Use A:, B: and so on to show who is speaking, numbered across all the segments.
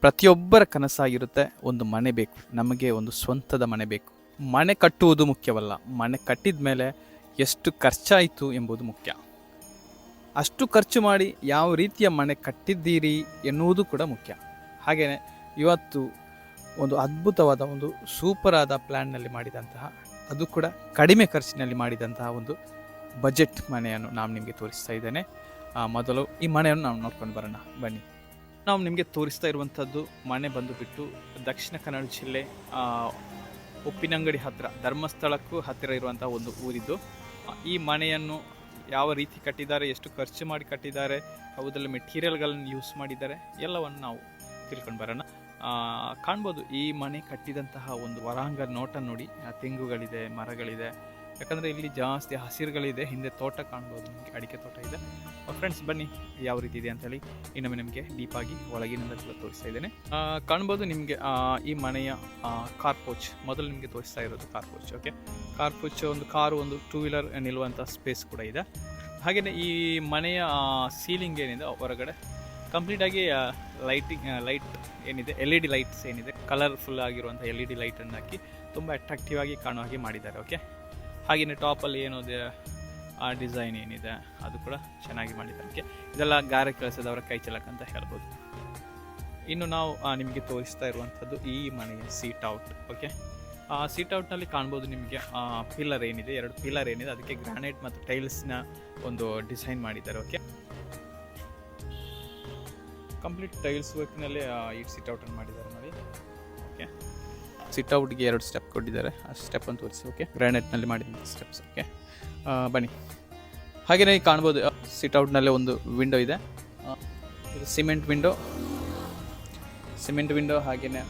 A: ಪ್ರತಿಯೊಬ್ಬರ ಕನಸಾಗಿರುತ್ತೆ ಒಂದು ಮನೆ ಬೇಕು. ನಮಗೆ ಒಂದು ಸ್ವಂತದ ಮನೆ ಬೇಕು. ಮನೆ ಕಟ್ಟುವುದು ಮುಖ್ಯವಲ್ಲ. ಮನೆ ಕಟ್ಟಿದ ಮೇಲೆ ಎಷ್ಟು ಖರ್ಚಾಯಿತು ಎಂಬುದು ಮುಖ್ಯ. ಅಷ್ಟು ಖರ್ಚು ಮಾಡಿ ಯಾವ ರೀತಿಯ ಮನೆ ಕಟ್ಟಿದ್ದೀರಿ ಎನ್ನುವುದು ಕೂಡ ಮುಖ್ಯ. ಹಾಗೆಯೇ ಇವತ್ತು ಒಂದು ಅದ್ಭುತವಾದ ಒಂದು ಸೂಪರಾದ ಪ್ಲ್ಯಾನ್ನಲ್ಲಿ ಮಾಡಿದಂತಹ, ಅದು ಕೂಡ ಕಡಿಮೆ ಖರ್ಚಿನಲ್ಲಿ ಮಾಡಿದಂತಹ ಒಂದು ಬಜೆಟ್ ಮನೆಯನ್ನು ನಾನು ನಿಮಗೆ ತೋರಿಸ್ತಾ ಇದ್ದೇನೆ. ಮೊದಲು ಈ ಮನೆಯನ್ನು ನಾವು ನೋಡ್ಕೊಂಡು ಬರೋಣ. ಬನ್ನಿ. ನಾವು ನಿಮಗೆ ತೋರಿಸ್ತಾ ಇರುವಂಥದ್ದು ಮನೆ ಬಂದು ಬಿಟ್ಟು ದಕ್ಷಿಣ ಕನ್ನಡ ಜಿಲ್ಲೆ ಉಪ್ಪಿನಂಗಡಿ ಹತ್ತಿರ ಧರ್ಮಸ್ಥಳಕ್ಕೂ ಹತ್ತಿರ ಇರುವಂಥ ಒಂದು ಊರಿದ್ದು. ಈ ಮನೆಯನ್ನು ಯಾವ ರೀತಿ ಕಟ್ಟಿದ್ದಾರೆ, ಎಷ್ಟು ಖರ್ಚು ಮಾಡಿ ಕಟ್ಟಿದ್ದಾರೆ ಯಾವುದೆಲ್ಲ ಮೆಟೀರಿಯಲ್ಗಳನ್ನು ಯೂಸ್ ಮಾಡಿದ್ದಾರೆ, ಎಲ್ಲವನ್ನು ನಾವು ತಿಳ್ಕೊಂಡು ಬರೋಣ. ಕಾಣ್ಬೋದು ಈ ಮನೆ ಕಟ್ಟಿದಂತಹ ಒಂದು ವರಾಂಗ ನೋಟ ನೋಡಿ. ತೆಂಗುಗಳಿದೆ, ಮರಗಳಿದೆ ಯಾಕಂದರೆ ಇಲ್ಲಿ ಜಾಸ್ತಿ ಹಸಿರುಗಳಿದೆ, ಹಿಂದೆ ತೋಟ ಕಾಣ್ಬೋದು ನಿಮಗೆ, ಅಡಿಕೆ ತೋಟ ಇದೆ. ಫ್ರೆಂಡ್ಸ್ ಬನ್ನಿ, ಯಾವ ರೀತಿ ಇದೆ ಅಂತೇಳಿ ಇನ್ನೊಮ್ಮೆ ನಿಮಗೆ ಡೀಪಾಗಿ ಒಳಗಿನಿಂದ ಕೂಡ ತೋರಿಸ್ತಾ ಇದ್ದೇನೆ. ಕಾಣ್ಬೋದು ನಿಮಗೆ ಈ ಮನೆಯ ಕಾರ್ ಪೋಚ್ ಮೊದಲು ನಿಮಗೆ ತೋರಿಸ್ತಾ ಇರೋದು car porch okay car porch ಒಂದು ಕಾರು ಒಂದು ಟೂ ವೀಲರ್ ನಿಲ್ಲುವಂಥ ಸ್ಪೇಸ್ ಕೂಡ ಇದೆ. ಹಾಗೆಯೇ ಈ ಮನೆಯ ಸೀಲಿಂಗ್ ಏನಿದೆ, ಹೊರಗಡೆ ಕಂಪ್ಲೀಟಾಗಿ ಲೈಟಿಂಗ್ ಲೈಟ್ ಏನಿದೆ ಎಲ್ ಇ ಡಿ ಲೈಟ್ಸ್ ಏನಿದೆ ಕಲರ್ಫುಲ್ ಆಗಿರುವಂಥ ಎಲ್ ಇ ಡಿ ಲೈಟನ್ನು ಹಾಕಿ ತುಂಬ ಅಟ್ರಾಕ್ಟಿವ್ ಆಗಿ ಕಾಣುವ ಹಾಗೆ ಮಾಡಿದ್ದಾರೆ ಓಕೆ ಹಾಗೆಯೇ ಟಾಪಲ್ಲಿ ಏನಿದೆ ಆ ಡಿಸೈನ್ ಏನಿದೆ? ಅದು ಕೂಡ ಚೆನ್ನಾಗಿ ಮಾಡಿದ್ದಾರೆ ಇದೆಲ್ಲ ಗಾರೆ ಕೆಲಸದವರ ಕೈ ಚಲಕ ಅಂತ ಹೇಳ್ಬೋದು. ಇನ್ನು ನಾವು ನಿಮಗೆ ತೋರಿಸ್ತಾ ಇರುವಂಥದ್ದು ಈ ಮನೆಯ ಸೀಟ್ ಔಟ್ ಓಕೆ ಆ ಸೀಟ್ ಔಟ್ನಲ್ಲಿ ಕಾಣ್ಬೋದು ನಿಮಗೆ ಪಿಲ್ಲರ್ ಏನಿದೆ? ಎರಡು ಪಿಲ್ಲರ್ ಏನಿದೆ? ಅದಕ್ಕೆ ಗ್ರಾನೈಟ್ ಮತ್ತು ಟೈಲ್ಸ್ನ ಒಂದು ಡಿಸೈನ್ ಮಾಡಿದ್ದಾರೆ ಓಕೆ ಕಂಪ್ಲೀಟ್ ಟೈಲ್ಸ್ ವರ್ಕ್ನಲ್ಲಿ ಈ ಸೀಟ್ ಔಟನ್ನು ಮಾಡಿದ್ದಾರೆ. ಸಿಟ್ ಔಟ್ಗೆ ಎರಡು ಸ್ಟೆಪ್ ಕೊಟ್ಟಿದ್ದಾರೆ. ಆ ಸ್ಟೆಪ್ ಅಂತ ತೋರಿಸಿ, ಓಕೆ? ಗ್ರಾನೈಟ್ನಲ್ಲಿ ಮಾಡಿದಂಥ ಸ್ಟೆಪ್ಸ್, ಓಕೆ? ಬನ್ನಿ. ಹಾಗೆಯೇ ಕಾಣ್ಬೋದು ಸಿಟ್ ಔಟ್ನಲ್ಲೇ ಒಂದು ವಿಂಡೋ ಇದೆ. ಇದು ಸಿಮೆಂಟ್ ವಿಂಡೋ. ಸಿಮೆಂಟ್ ವಿಂಡೋ ಹಾಗೆಯೇ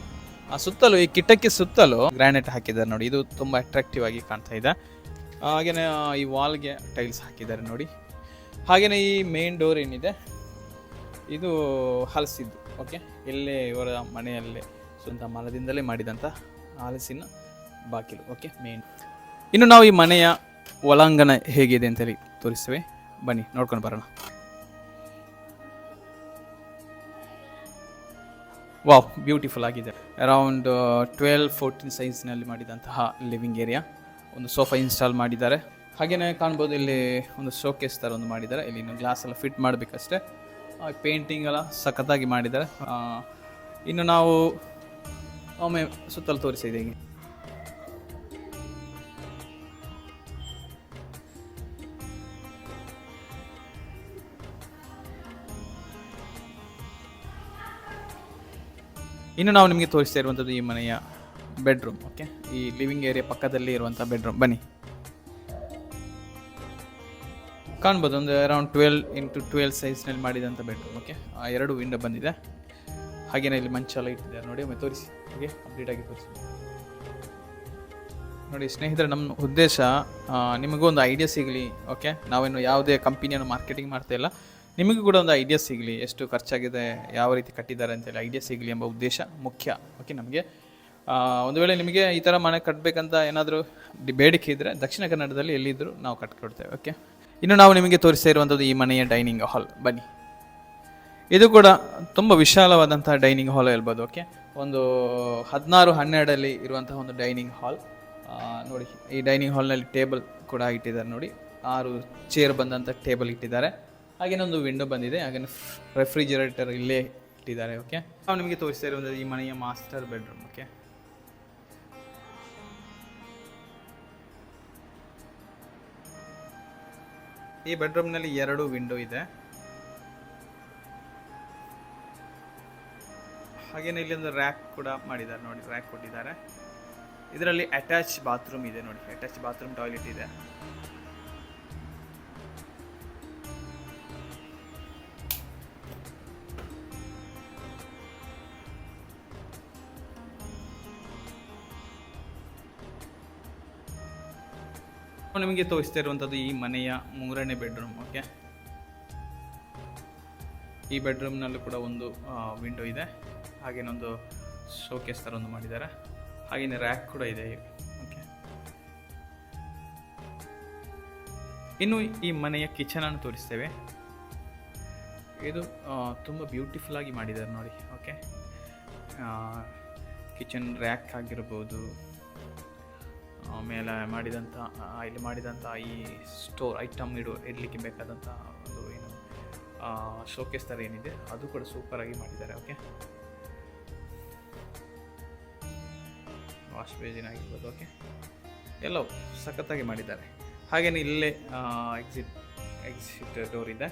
A: ಆ ಸುತ್ತಲೂ, ಈ ಕಿಟಕಿ ಸುತ್ತಲೂ ಗ್ರಾನೈಟ್ ಹಾಕಿದ್ದಾರೆ ನೋಡಿ. ಇದು ತುಂಬ ಅಟ್ರಾಕ್ಟಿವ್ ಆಗಿ ಕಾಣ್ತಾ ಇದೆ. ಹಾಗೆಯೇ ಈ ವಾಲ್ಗೆ ಟೈಲ್ಸ್ ಹಾಕಿದ್ದಾರೆ ನೋಡಿ. ಹಾಗೆಯೇ ಈ ಮೇನ್ ಡೋರ್ ಏನಿದೆ, ಇದು ಹಲಸಿದ್ದು, ಓಕೆ? ಇಲ್ಲೇ ಇವರ ಮನೆಯಲ್ಲಿ, ಸ್ವಂತ ಮರದಿಂದಲೇ ಮಾಡಿದಂಥ ಹಲಸಿನ ಬಾಕಿಲು. ಓಕೆ ಮೇನ್ ಇನ್ನು ನಾವು ಈ ಮನೆಯ ಒಳಾಂಗಣ ಹೇಗಿದೆ ಅಂತೇಳಿ ತೋರಿಸ್ತೇವೆ. ಬನ್ನಿ, ನೋಡ್ಕೊಂಡು ಬರೋಣ. ವಾವ್ ಬ್ಯೂಟಿಫುಲ್ ಆಗಿದೆ. ಅರೌಂಡ್ ಟ್ವೆಲ್ ಫೋರ್ಟೀನ್ ಸೈಜ್ನಲ್ಲಿ ಮಾಡಿದಂತಹ ಲಿವಿಂಗ್ ಏರಿಯಾ ಒಂದು ಸೋಫಾ ಇನ್ಸ್ಟಾಲ್ ಮಾಡಿದ್ದಾರೆ. ಹಾಗೆಯೇ ಕಾಣ್ಬೋದು ಇಲ್ಲಿ ಒಂದು ಶೋಕೇಸ್ ಥರ ಒಂದು ಮಾಡಿದ್ದಾರೆ. ಇಲ್ಲಿ ಇನ್ನು ಗ್ಲಾಸ್ ಎಲ್ಲ ಫಿಟ್ ಮಾಡಬೇಕಷ್ಟೇ. ಪೇಂಟಿಂಗ್ ಎಲ್ಲ ಸಖತ್ತಾಗಿ ಮಾಡಿದ್ದಾರೆ. ಇನ್ನು ನಾವು ಒಮ್ಮೆ ಸುತ್ತಲೂ ತೋರಿಸಿದೆ ಹೀಗೆ. ಇನ್ನು ನಾವು ನಿಮಗೆ ತೋರಿಸ್ತಾ ಇರುವಂಥದ್ದು ಈ ಮನೆಯ ಬೆಡ್ರೂಮ್ ಓಕೆ ಈ ಲಿವಿಂಗ್ ಏರಿಯಾ ಪಕ್ಕದಲ್ಲಿ ಇರುವಂಥ ಬೆಡ್ರೂಮ್ ಬನ್ನಿ. ಕಾಣ್ಬೋದು, ಒಂದು ಅರೌಂಡ್ ಟ್ವೆಲ್ ಇಂಟು ಟ್ವೆಲ್ ಸೈಜ್ನಲ್ಲಿ ಮಾಡಿದಂಥ ಬೆಡ್ರೂಮ್ ಓಕೆ ಎರಡು ವಿಂಡೋ ಬಂದಿದೆ. ಹಾಗೇನೇ ಇಲ್ಲಿ ಮಂಚ ಎಲ್ಲ ಇಟ್ಟಿದ್ದಾರೆ. ನೋಡಿ, ಒಮ್ಮೆ ತೋರಿಸಿ. ಹಾಗೆ ಕಂಪ್ಲೀಟಾಗಿ ತೋರಿಸಿ. ನೋಡಿ, ಸ್ನೇಹಿತರೆ, ನಮ್ಮ ಉದ್ದೇಶ ನಿಮಗೂ ಒಂದು ಐಡಿಯಾ ಸಿಗಲಿ ಓಕೆ ನಾವೇನು ಯಾವುದೇ ಕಂಪನಿಯನ್ನು ಮಾರ್ಕೆಟಿಂಗ್ ಮಾಡ್ತಾ ಇಲ್ಲ. ನಿಮಗೂ ಕೂಡ ಒಂದು ಐಡಿಯಾ ಸಿಗಲಿ, ಎಷ್ಟು ಖರ್ಚಾಗಿದೆ, ಯಾವ ರೀತಿ ಕಟ್ಟಿದ್ದಾರೆ ಅಂತೇಳಿ ಐಡಿಯಾ ಸಿಗಲಿ ಎಂಬ ಉದ್ದೇಶ ಮುಖ್ಯ ಓಕೆ ನಮಗೆ. ಒಂದು ವೇಳೆ ನಿಮಗೆ ಈ ಥರ ಮನೆ ಕಟ್ಟಬೇಕಂತ ಏನಾದರೂ ಬೇಡಿಕೆ ಇದ್ದರೆ ದಕ್ಷಿಣ ಕನ್ನಡದಲ್ಲಿ ಎಲ್ಲಿದ್ದರೂ ನಾವು ಕಟ್ಕೊಡ್ತೇವೆ ಓಕೆ ಇನ್ನು ನಾವು ನಿಮಗೆ ತೋರಿಸ್ತಾ ಇರುವಂಥದ್ದು ಈ ಮನೆಯ ಡೈನಿಂಗ್ ಹಾಲ್ ಬನ್ನಿ. ಇದು ಕೂಡ ತುಂಬ ವಿಶಾಲವಾದಂತಹ ಡೈನಿಂಗ್ ಹಾಲ್ ಹೇಳ್ಬೋದು ಓಕೆ ಒಂದು ಹದಿನಾರು, ಹನ್ನೆರಡಲ್ಲಿ ಇರುವಂತಹ ಒಂದು ಡೈನಿಂಗ್ ಹಾಲ್. ನೋಡಿ, ಈ ಡೈನಿಂಗ್ ಹಾಲ್ನಲ್ಲಿ ಟೇಬಲ್ ಕೂಡ ಇಟ್ಟಿದ್ದಾರೆ ನೋಡಿ. ಆರು ಚೇರ್ ಬಂದಂಥ ಟೇಬಲ್ ಇಟ್ಟಿದ್ದಾರೆ. ಹಾಗೇನೆ ಒಂದು ವಿಂಡೋ ಬಂದಿದೆ, ಹಾಗೇನೆ ರೆಫ್ರಿಜರೇಟರ್ ಇಲ್ಲೇ ಇಟ್ಟಿದ್ದಾರೆ ಓಕೆ ನಾವು ನಿಮಗೆ ತೋರಿಸ್ತಾ ಇರುವಂಥದ್ದು ಈ ಮನೆಯ ಮಾಸ್ಟರ್ ಬೆಡ್ರೂಮ್ ಓಕೆ ಈ ಬೆಡ್ರೂಮ್ನಲ್ಲಿ ಎರಡು ವಿಂಡೋ ಇದೆ. ಹಾಗೇನೆ ಇಲ್ಲಿ ಒಂದು ರ್ಯಾಕ್ ಕೂಡ ಮಾಡಿದ್ದಾರೆ ನೋಡಿ ರ್ಯಾಕ್ ಕೊಟ್ಟಿದ್ದಾರೆ. ಇದರಲ್ಲಿ ಅಟ್ಯಾಚ್ ಬಾತ್ರೂಮ್ ಇದೆ ನೋಡಿ ಅಟ್ಯಾಚ್ ಬಾತ್ರೂಮ್ ಟಾಯ್ಲೆಟ್ ಇದೆ. ನಿಮಗೆ ತೋರಿಸ್ತಾ ಇರುವಂಥದ್ದು ಈ ಮನೆಯ ಮೂರನೇ ಬೆಡ್ರೂಮ್ ಓಕೆ ಈ ಬೆಡ್ರೂಮ್ನಲ್ಲೂ ಕೂಡ ಒಂದು ವಿಂಡೋ ಇದೆ. ಹಾಗೇನೊಂದು ಶೋಕೇಸ್ ಥರ ಒಂದು ಮಾಡಿದ್ದಾರೆ. ಹಾಗೇನೆ ರ್ಯಾಕ್ ಕೂಡ ಇದೆ. ಓಕೆ. ಇನ್ನು ಈ ಮನೆಯ ಕಿಚನನ್ನು ತೋರಿಸ್ತೇವೆ. ಇದು ತುಂಬ ಬ್ಯೂಟಿಫುಲ್ ಆಗಿ ಮಾಡಿದ್ದಾರೆ ನೋಡಿ. ಓಕೆ. ಕಿಚನ್ ರ್ಯಾಕ್ ಆಗಿರ್ಬೋದು. ಆಮೇಲೆ ಮಾಡಿದಂಥ ಇಲ್ಲಿ ಮಾಡಿದಂಥ ಈ ಸ್ಟೋರ್ ಐಟಮ್ ಇಡು, ಇಡಲಿಕ್ಕೆ ಬೇಕಾದಂಥ ಶೋಕೇಸ್ ಥರ ಏನಿದೆ, ಅದು ಕೂಡ ಸೂಪರಾಗಿ ಮಾಡಿದ್ದಾರೆ ಓಕೆ ವಾಶ್ ಬೇಸಿನ್ ಆಗಿರ್ಬೋದು ಓಕೆ ಎಲ್ಲವೂ ಸಖತ್ತಾಗಿ ಮಾಡಿದ್ದಾರೆ. ಹಾಗೆಯೇ ಇಲ್ಲೇ ಎಕ್ಸಿಟ್ ಎಕ್ಸಿಟ್ ಡೋರ್ ಇದೆ.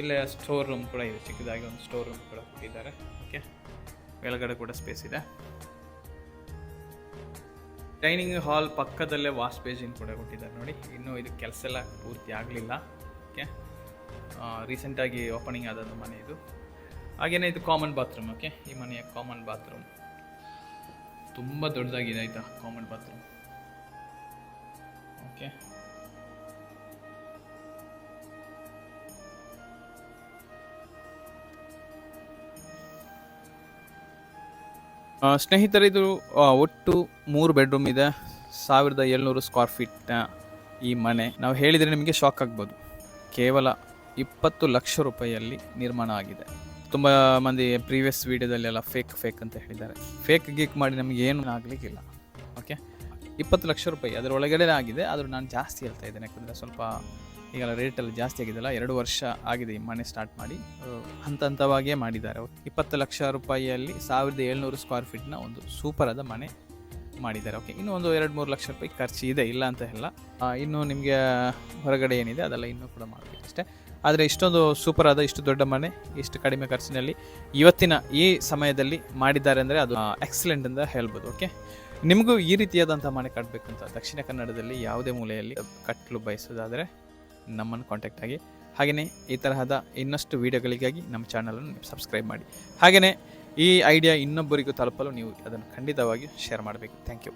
A: ಇಲ್ಲೇ ಸ್ಟೋರ್ ರೂಮ್ ಕೂಡ ಇದೆ, ಚಿಕ್ಕದಾಗಿ ಒಂದು ಸ್ಟೋರ್ ರೂಮ್ ಕೂಡ ಕೊಟ್ಟಿದ್ದಾರೆ ಓಕೆ ಕೆಳಗಡೆ ಕೂಡ ಸ್ಪೇಸ್ ಇದೆ. ಡೈನಿಂಗ್ ಹಾಲ್ ಪಕ್ಕದಲ್ಲೇ ವಾಶ್ ಬೇಸಿನ್ ಕೂಡ ಕೊಟ್ಟಿದ್ದಾರೆ ನೋಡಿ. ಇನ್ನೂ ಇದು ಕೆಲಸ ಎಲ್ಲ ಪೂರ್ತಿ ಆಗಲಿಲ್ಲ ಓಕೆ ರೀಸೆಂಟಾಗಿ ಓಪನಿಂಗ್ ಆದಂಥ ಮನೆ ಇದು. ಹಾಗೆಯೇ ಇದು ಕಾಮನ್ ಬಾತ್ರೂಮ್ ಓಕೆ ಈ ಮನೆಯ ಕಾಮನ್ ಬಾತ್ರೂಮ್ ತುಂಬ ದೊಡ್ಡದಾಗಿದೆ ಆಯಿತಾ ಕಾಮನ್ ಬಾತ್ರೂಮ್ ಓಕೆ ಸ್ನೇಹಿತರೆ ಇದು ಒಟ್ಟು ಮೂರು ಬೆಡ್ರೂಮ್ ಇದೆ. ಸಾವಿರದ ಏಳ್ನೂರು ಸ್ಕ್ವೇರ್ ಫೀಟ್ನ ಈ ಮನೆ. ನಾವು ಹೇಳಿದರೆ ನಿಮಗೆ ಶಾಕ್ ಆಗ್ಬೋದು. ಕೇವಲ ಇಪ್ಪತ್ತು ಲಕ್ಷ ರೂಪಾಯಿಯಲ್ಲಿ ನಿರ್ಮಾಣ ಆಗಿದೆ. ತುಂಬ ಮಂದಿ ಪ್ರೀವಿಯಸ್ ವೀಡಿಯೋದಲ್ಲೆಲ್ಲ ಫೇಕ್ ಫೇಕ್ ಅಂತ ಹೇಳಿದ್ದಾರೆ. ಫೇಕ್ ಗೀಕ್ ಮಾಡಿ ನಮಗೆ ಏನು ಆಗಲಿಕ್ಕಿಲ್ಲ. ಓಕೆ ಇಪ್ಪತ್ತು ಲಕ್ಷ ರೂಪಾಯಿ ಅದರ ಒಳಗಡೆ ಆಗಿದೆ. ಆದರೂ ನಾನು ಜಾಸ್ತಿ ಹೇಳ್ತಾ ಇದ್ದೇನೆ. ಯಾಕಂದರೆ ಸ್ವಲ್ಪ ಈಗೆಲ್ಲ ರೇಟಲ್ಲಿ ಜಾಸ್ತಿ ಆಗಿದೆಯಲ್ಲ, ಎರಡು ವರ್ಷ ಆಗಿದೆ ಈ ಮನೆ ಸ್ಟಾರ್ಟ್ ಮಾಡಿ. ಹಂತ ಹಂತವಾಗಿಯೇ ಮಾಡಿದ್ದಾರೆ ಇಪ್ಪತ್ತು ಲಕ್ಷ ರೂಪಾಯಿಯಲ್ಲಿ ಸಾವಿರದ ಏಳ್ನೂರು ಸ್ಕ್ವೇರ್ ಫೀಟ್ನ ಒಂದು ಸೂಪರ್ ಆದ ಮನೆ ಮಾಡಿದ್ದಾರೆ. ಓಕೆ ಇನ್ನೂ ಒಂದು ಎರಡು ಮೂರು ಲಕ್ಷ ರೂಪಾಯಿ ಖರ್ಚು ಇದೆ, ಇಲ್ಲ ಅಂತ ಇನ್ನೂ ಇನ್ನು ನಿಮಗೆ ಹೊರಗಡೆ ಏನಿದೆ ಅದೆಲ್ಲ ಇನ್ನೂ ಕೂಡ ಮಾಡಬೇಕು ಅಷ್ಟೇ ಆದರೆ ಇಷ್ಟೊಂದು ಸೂಪರ್ ಆದ, ಇಷ್ಟು ದೊಡ್ಡ ಮನೆ, ಇಷ್ಟು ಕಡಿಮೆ ಖರ್ಚಿನಲ್ಲಿ ಇವತ್ತಿನ ಈ ಸಮಯದಲ್ಲಿ ಮಾಡಿದ್ದಾರೆ ಅಂದರೆ ಅದು ಎಕ್ಸಲೆಂಟ್ ಅಂತ ಹೇಳ್ಬೋದು ಓಕೆ ನಿಮಗೂ ಈ ರೀತಿಯಾದಂಥ ಮನೆ ಕಟ್ಟಬೇಕು ಅಂತ ದಕ್ಷಿಣ ಕನ್ನಡದಲ್ಲಿ ಯಾವುದೇ ಮೂಲೆಯಲ್ಲಿ ಕಟ್ಟಲು ಬಯಸೋದಾದರೆ ನಮ್ಮನ್ನು ಕಾಂಟ್ಯಾಕ್ಟ್ ಆಗಿ. ಹಾಗೆಯೇ ಈ ತರಹದ ಇನ್ನಷ್ಟು ವೀಡಿಯೋಗಳಿಗಾಗಿ ನಮ್ಮ ಚಾನಲನ್ನು ಸಬ್ಸ್ಕ್ರೈಬ್ ಮಾಡಿ. ಹಾಗೆಯೇ ಈ ಐಡಿಯಾ ಇನ್ನೊಬ್ಬರಿಗೂ ತಲುಪಲು ನೀವು ಅದನ್ನು ಖಂಡಿತವಾಗಿ ಶೇರ್ ಮಾಡಬೇಕು. Thank you